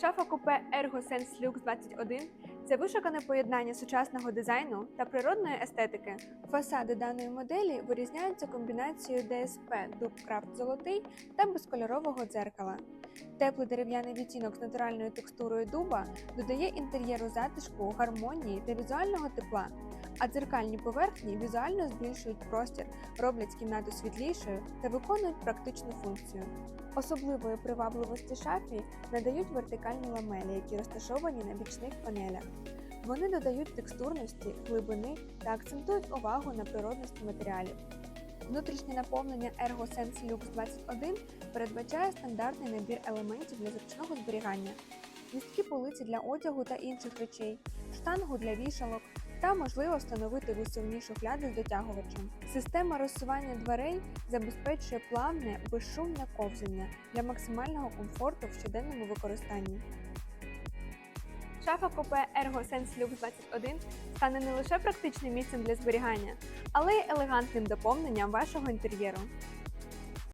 Шафа купе Ergo Sense Lux 21 це вишукане поєднання сучасного дизайну та природної естетики. Фасади даної моделі вирізняються комбінацією ДСП Дубкрафт золотий та безкольорового дзеркала. Теплий дерев'яний відтінок з натуральною текстурою дуба додає інтер'єру затишку, гармонії та візуального тепла. А дзеркальні поверхні візуально збільшують простір, роблять кімнату світлішою та виконують практичну функцію. Особливої привабливості шафі надають вертикальні ламелі, які розташовані на бічних панелях. Вони додають текстурності, глибини та акцентують увагу на природності матеріалів. Внутрішнє наповнення ErgoSense Lux 21 передбачає стандартний набір елементів для зручного зберігання, місткі полиці для одягу та інших речей, штангу для вішалок та можливо встановити висувні шухляди з дотягувачем. Система розсування дверей забезпечує плавне, безшумне ковзання для максимального комфорту в щоденному використанні. Шафа купе ErgoSense Lux 21 стане не лише практичним місцем для зберігання, але й елегантним доповненням вашого інтер'єру.